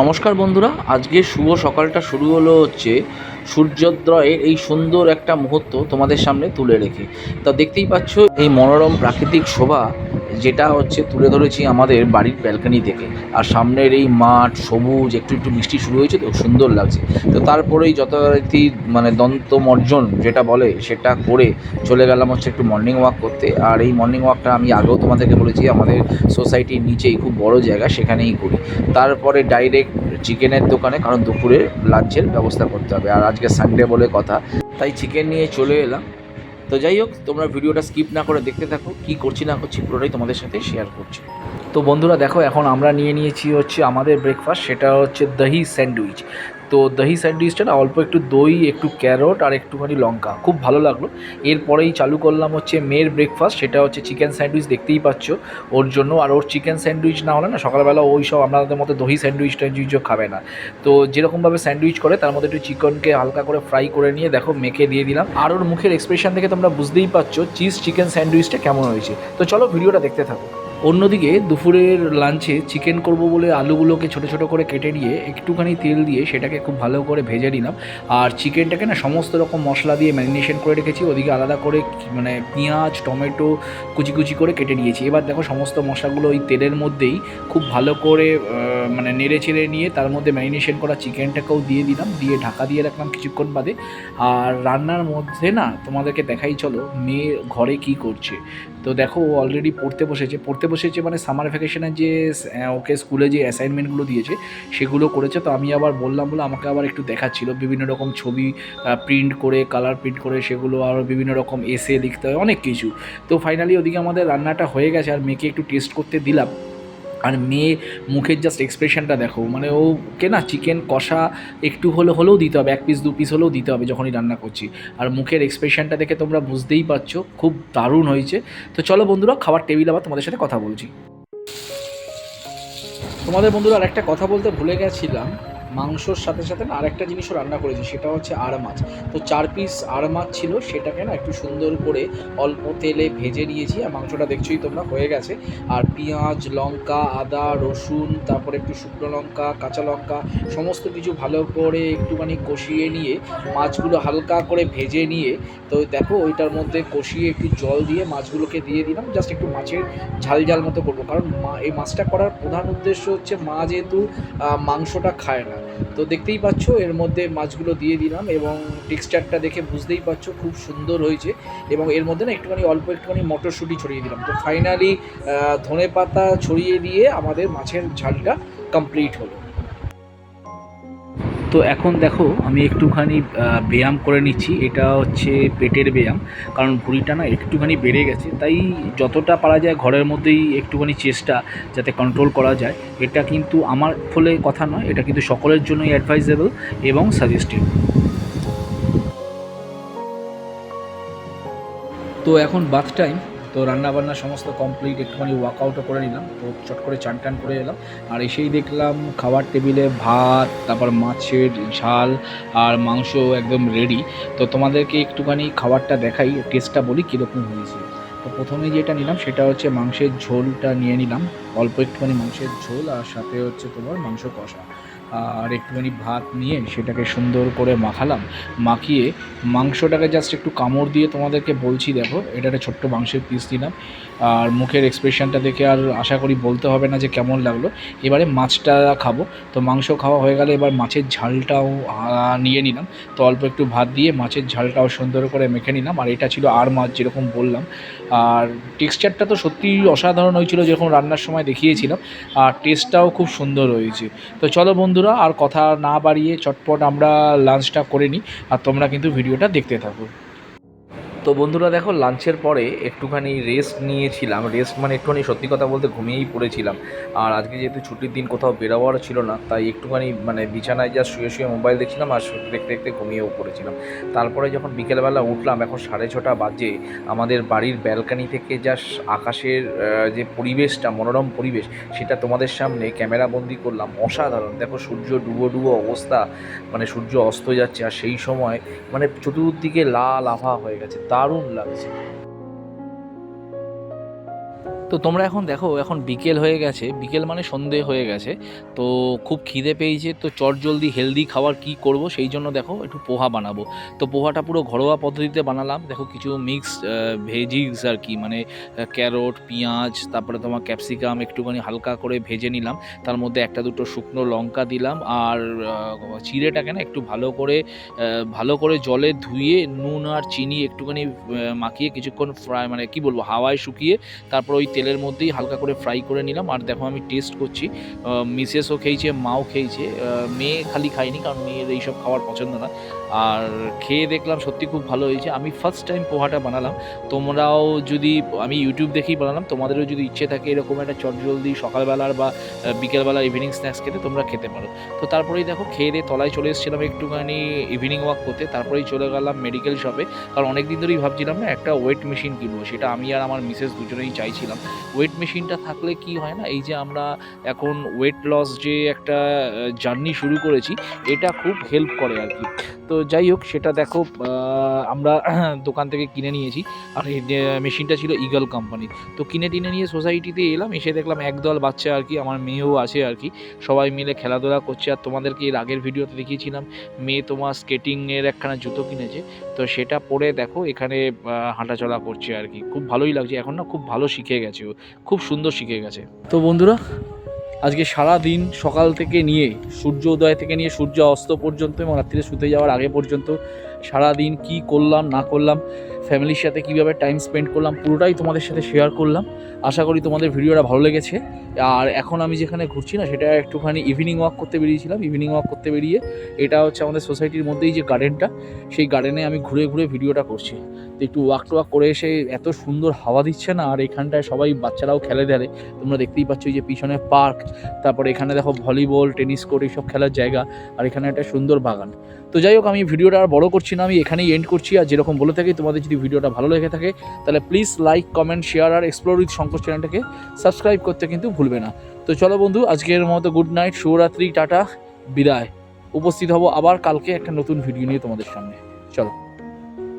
নমস্কার বন্ধুরা, আজকে শুভ সকালটা শুরু হলো হচ্ছে সূর্যোদয়ের এই সুন্দর একটা মুহূর্ত তোমাদের সামনে তুলে রেখে। তা দেখতেই পাচ্ছ, এই মনোরম প্রাকৃতিক শোভা যেটা হচ্ছে তুলে ধরেছি আমাদের বাড়ির ব্যালকনি থেকে। আর সামনের এই মাঠ সবুজ, একটু একটু মিষ্টি শুরু হয়েছে তো, সুন্দর লাগছে। তো তারপরেই যথারীতি মানে দন্তমর্জন যেটা বলে সেটা করে চলে গেলাম হচ্ছে একটু মর্নিং ওয়াক করতে। আর এই মর্নিং ওয়াকটা আমি আগেও তোমাদেরকে বলেছি, আমাদের সোসাইটির নিচেই খুব বড় জায়গা, সেখানেই করি। তারপরে ডাইরেক্ট চিকেনের দোকানে, কারণ দুপুরে লাঞ্চের ব্যবস্থা করতে হবে। আর আজকে সানডে বলে কথা। তাই চিকেন নিয়ে চলে এলাম। তো যাই হোক, তোমরা ভিডিওটা স্কিপ না করে দেখতে থাকো, কী করছি না করছি পুরোটাই তোমাদের সাথে শেয়ার করছি। তো বন্ধুরা দেখো, এখন আমরা নিয়ে নিয়েছি হচ্ছে আমাদের ব্রেকফাস্ট সেটা হচ্ছে দহি স্যান্ডউইচ তো দহি স্যান্ডউইচটা না, অল্প একটু দই, একটু ক্যারট আর একটুখানি লঙ্কা। খুব ভালো লাগল। এরপরেই চালু করলাম হচ্ছে মেয়ের ব্রেকফাস্ট সেটা হচ্ছে চিকেন স্যান্ডউইচ দেখতেই পাচ্ছ। ওর জন্য আর ওর চিকেন স্যান্ডউইচ না হলে না, সকালবেলা ওই সব আপনাদের মতো দহি স্যান্ডউইচ ট্যান্ডউইচও খাবে না। তো যেরকমভাবে স্যান্ডউইচ করে, তার মধ্যে একটু চিকেনকে হালকা করে ফ্রাই করে নিয়ে, দেখো, মেখে দিয়ে দিলাম। আর ওর মুখের এক্সপ্রেশন দেখে তোমরা বুঝতেই পারছ চিজ চিকেন স্যান্ডউইচটা কেমন হয়েছে। তো চলো ভিডিওটা দেখতে থাকো। অন্যদিকে দুপুরের লাঞ্চে চিকেন করব বলে আলুগুলোকে ছোটো ছোটো করে কেটে নিয়ে একটুখানি তেল দিয়ে সেটাকে খুব ভালো করে ভেজে নিলাম। আর চিকেনটাকে না সমস্ত রকম মশলা দিয়ে ম্যারিনেশন করে রেখেছি, ওদিকে আলাদা করে মানে পেঁয়াজ, টমেটো কুচি কুচি করে কেটে নিয়েছি। এবার দেখো সমস্ত মশলাগুলো ওই তেলের মধ্যেই খুব ভালো করে মানে নেড়ে চেড়ে নিয়ে তার মধ্যে ম্যারিনেশন করা চিকেনটাকেও দিয়ে দিলাম। দিয়ে ঢাকা দিয়ে রাখলাম কিছুক্ষণ বাদে। আর রান্নার মধ্যে না তোমাদেরকে দেখাই চলো মেয়ে ঘরে কি করছে। তো দেখো, ও অলরেডি পড়তে বসেছে। পড়তে বসেছে মানে সামার ভ্যাকেশানে যে ওকে স্কুলে যে অ্যাসাইনমেন্টগুলো দিয়েছে, সেগুলো করেছে। তো আমি আবার বললাম বলে আমাকে আবার একটু দেখাচ্ছিল। বিভিন্ন রকম ছবি প্রিন্ট করে কালার প্রিন্ট করে, সেগুলো আরও বিভিন্ন রকম এসে লিখতে হয়, অনেক কিছু। তো ফাইনালি ওদিকে আমাদের রান্নাটা হয়ে গেছে। আর মেয়েকে একটু টেস্ট করতে দিলাম। আর মেয়ে মুখের জাস্ট এক্সপ্রেশনটা দেখো মানে ওকে না চিকেন কষা একটু হলে হলেও দিতে হবে, এক পিস দু পিস হলেও দিতে হবে যখনই রান্না করছি। আর মুখের এক্সপ্রেশনটা দেখে তোমরা বুঝতেই পারছ, খুব দারুণ হয়েছে। তো চলো বন্ধুরা, খাবার টেবিল আবার তোমাদের সাথে কথা বলছি। তোমাদের বন্ধুরা আর একটা কথা বলতে ভুলে গেছিলাম। মাংসর সাথে সাথে না আরেকটা জিনিসও রান্না করেছি, সেটা হচ্ছে আর মাছ। তো চার পিস আর মাছ ছিল, সেটাকে না একটু সুন্দর করে অল্প তেলে ভেজে নিয়েছি, আর মাংসটা দেখছোই তোমরা, হয়ে গেছে। আর পেঁয়াজ, লঙ্কা, আদা, রসুন, তারপরে একটু শুকনো লঙ্কা, কাঁচা লঙ্কা, সমস্ত কিছু ভালো করে একটুখানি কষিয়ে নিয়ে মাছগুলো হালকা করে ভেজে নিয়ে, তো দেখো ওইটার মধ্যে কষিয়ে একটু জল দিয়ে মাছগুলোকে দিয়ে দিলাম জাস্ট একটু মাছের ঝাল ঝাল মতো করব। কারণ মা, এই মাছটা করার প্রধান উদ্দেশ্য হচ্ছে মা যেহেতু মাংসটা খায় না তো দেখতেই পাচ্ছ, এর মধ্যে মাছগুলো দিয়ে দিলাম এবং টেক্সচারটা দেখে বুঝতেই পারছ খুব সুন্দর হয়েছে এবং এর মধ্যে না একটুখানি, অল্প একটুখানি মটরশুঁটি ছড়িয়ে দিলাম। তো ফাইনালি ধনে পাতা ছড়িয়ে দিয়ে আমাদের মাছের ঝালটা কমপ্লিট হলো। তো এখন দেখো, আমি একটুখানি ব্যায়াম করে নিচ্ছি। এটা হচ্ছে পেটের ব্যায়াম, কারণ ভুঁড়িটা না একটুখানি বেড়ে গেছে। তাই যতটা পারা যায় ঘরের মধ্যেই একটুখানি চেষ্টা যাতে কন্ট্রোল করা যায়। এটা কিন্তু আমার ফলে কথা নয়, এটা কিন্তু সকলের জন্যই অ্যাডভাইজেবল এবং সাজেস্টেড তো এখন বাথ টাইম তো রান্নাবান্না সমস্ত কমপ্লিট একটুখানি ওয়ার্কআউটও করে নিলাম। তো চট করে চান টান করে এলাম। আর এসেই দেখলাম খাবার টেবিলে ভাত, তারপর মাছের ঝাল আর মাংস একদম রেডি তো তোমাদেরকে একটুখানি খাবারটা দেখাই টেস্টটা বলি কীরকম হয়েছে। তো প্রথমে যেটা নিলাম, সেটা হচ্ছে মাংসের ঝোলটা নিয়ে নিলাম। অল্প একটুখানি মাংসের ঝোল আর সাথে হচ্ছে তোমার মাংস কষা। আর একটুখানি ভাত নিয়ে সেটাকে সুন্দর করে মাখালাম। মাখিয়ে মাংসটাকে জাস্ট একটু কামড় দিয়ে তোমাদেরকে বলছি দেখো, এটা একটা ছোট্ট মাংসের পিস দিলাম আর মুখের এক্সপ্রেশনটা দেখে আর আশা করি বলতে হবে না যে কেমন লাগল। এবারে মাছটা খাব। তো মাংস খাওয়া হয়ে গেলে এবার মাছের ঝালটাও নিয়ে নিলাম। তো অল্প একটু ভাত দিয়ে মাছের ঝালটাও সুন্দর করে মেখে নিলাম। আর এটা ছিল আর মাছ যেরকম বললাম। আর টেক্সচারটা তো সত্যিই অসাধারণ হয়েছিল যেরকম রান্নার সময় দেখিয়েছিলাম। আর টেস্টটাও খুব সুন্দর হয়েছে। তো চলো বন্ধুরা আর কথা না বাড়িয়ে চটপট আমরা লাঞ্চটা করে নিই, আর তোমরা কিন্তু ভিডিওটা দেখতে থাকো। তো বন্ধুরা দেখো লাঞ্চের পরে একটুখানি রেস্ট নিয়েছিলাম। রেস্ট মানে একটুখানি সত্যি কথা বলতে ঘুমিয়েই পড়েছিলাম। আর আজকে যেহেতু ছুটির দিন কোথাও বেরোয়ারও ছিল না, তাই একটুখানি মানে বিছানায় যা শুয়ে শুয়ে মোবাইল দেখছিলাম আর দেখতে দেখতে ঘুমিয়েও পড়েছিলাম। তারপরে যখন বিকেলবেলা উঠলাম, এখন সাড়ে ছটা বাজে। আমাদের বাড়ির ব্যালকানি থেকে যা আকাশের যে পরিবেশটা, মনোরম পরিবেশ, সেটা তোমাদের সামনে ক্যামেরা বন্দি করলাম। অসাধারণ। দেখো, সূর্য ডুবো ডুবো অবস্থা। মানে সূর্য অস্ত যাচ্ছে, আর সেই সময় মানে চতুর্দিকে লাল আভা হয়ে গেছে। দারুণ লাগছে। তো তোমরা এখন দেখো, এখন বিকেল হয়ে গেছে। বিকেল মানে সন্ধে হয়ে গেছে। তো খুব খিদে পেয়েছে, তো চট জলদি হেলদি খাবার কি করব সেই জন্য দেখো একটু পোহা বানাবো। তো পোহাটা পুরো ঘরোয়া পদ্ধতিতে বানালাম। দেখো কিছু মিক্সড ভেজিস আর কি মানে ক্যারট পেঁয়াজ, তারপরে তোমার ক্যাপসিকাম একটুখানি হালকা করে ভেজে নিলাম। তার মধ্যে একটা দুটো শুকনো লঙ্কা দিলাম আর চিড়েটাকে না একটু ভালো করে ভালো করে জলে ধুয়ে নুন আর চিনি একটুখানি মাখিয়ে কিছুক্ষণ ফ্রাই মানে কি বলব, হাওয়ায় শুকিয়ে তারপর ওই তেলের মধ্যেই হালকা করে ফ্রাই করে নিলাম। আর দেখো আমি টেস্ট করছি। মিসেসও খেয়েছে, মাও খেয়েছে। মেয়ে খালি খায়নি কারণ মেয়ের এইসব খাওয়ার পছন্দ না। আর খেয়ে দেখলাম সত্যি খুব ভালো হয়েছে। আমি ফার্স্ট টাইম পোহাটা বানালাম। তোমরাও যদি, আমি ইউটিউব দেখেই বানালাম। তোমাদেরও যদি ইচ্ছে থাকে এরকম একটা চটজলদি সকালবেলার বা বিকেলবেলা ইভিনিং স্ন্যাক্স খেতে, তোমরা খেতে পারো। তো তারপরেই দেখো, খেয়ে দিয়ে তলায় চলে এসেছিলাম একটুখানি ইভিনিং ওয়াক করতে। তারপরেই চলে গেলাম মেডিকেল শপে কারণ অনেক দিন ধরেই ভাবছিলাম না, একটা ওয়েট মেশিন কিনবো। সেটা আমি আর আমার মিসেস দুজনেই চাইছিলাম। ওয়েট মেশিনটা থাকলে কি হয় না? এই যে আমরা এখন ওয়েট লস যে একটা জার্নি শুরু করেছি, এটা খুব হেল্প করে আর কি। তো যাই হোক, সেটা দেখো আমরা দোকান থেকে কিনে নিয়েছি। আর মেশিনটা ছিল ইগল কোম্পানি তো কিনে টিনে নিয়ে সোসাইটিতে এলাম, এসে দেখলাম একদল বাচ্চা আর কি, আমার মেয়েও আছে আর কি। সবাই মিলে খেলাধুলা করছে। আর তোমাদেরকে এর আগের ভিডিওতে দেখিয়েছিলাম, মেয়ে তোমার স্কেটিংয়ের একখানা জুতো কিনেছে। তো সেটা পরে দেখো, এখানে হাঁটাচলা করছে আর কি। খুব ভালোই লাগছে। এখন না খুব ভালো শিখে গেছে ও। খুব সুন্দর শিখে গেছে। তো বন্ধুরা আজকে সারা দিন সকাল থেকে নিয়ে, সূর্য উদয় থেকে নিয়ে, সূর্য অস্ত পর্যন্ত এবং রাত্রিরে শুতে যাওয়ার আগে পর্যন্ত সারা দিন কি করলাম, না করলাম ফ্যামিলির সাথে কীভাবে টাইম স্পেন্ড করলাম, পুরোটাই তোমাদের সাথে শেয়ার করলাম। আশা করি তোমাদের ভিডিওটা ভালো লেগেছে। আর এখন আমি যেখানে ঘুরছি না, সেটা একটুখানি ইভিনিং ওয়াক করতে বেরিয়েছিলাম। ইভিনিং ওয়াক করতে বেরিয়ে এটা হচ্ছে আমাদের সোসাইটির মধ্যেই যে গার্ডেনটা সেই গার্ডেনে আমি ঘুরে ঘুরে ভিডিওটা করছি। তো একটু ওয়াক টোয়াক করে এসে এত সুন্দর হাওয়া দিচ্ছে না, আর এখানটায় সবাই বাচ্চারাও খেলে দেয় তোমরা দেখতেই পাচ্ছ যে পিছনে পার্ক তারপরে এখানে দেখো ভলিবল টেনিস কোর্ট এইসব খেলার জায়গা, আর এখানে একটা সুন্দর বাগান। তো যাই হোক, আমি ভিডিওটা আর বড় করছি না, আমি এখানেই এন্ড করছি। আর যেরকম বলে থাকি, তোমাদের যদি ভিডিওটা ভালো লেগে থাকে, তাহলে প্লিজ লাইক কমেন্ট শেয়ার আর এক্সপ্লোর উইথ চ্যানেলটাকে সাবস্ক্রাইব করতে কিন্তু ভুলবে না। তো চলো বন্ধু, আজকের মতো গুড নাইট শুভরাত্রি, টাটা, বিদায়। উপস্থিত হব আবার কালকে একটা নতুন ভিডিও নিয়ে তোমাদের সামনে। চলো।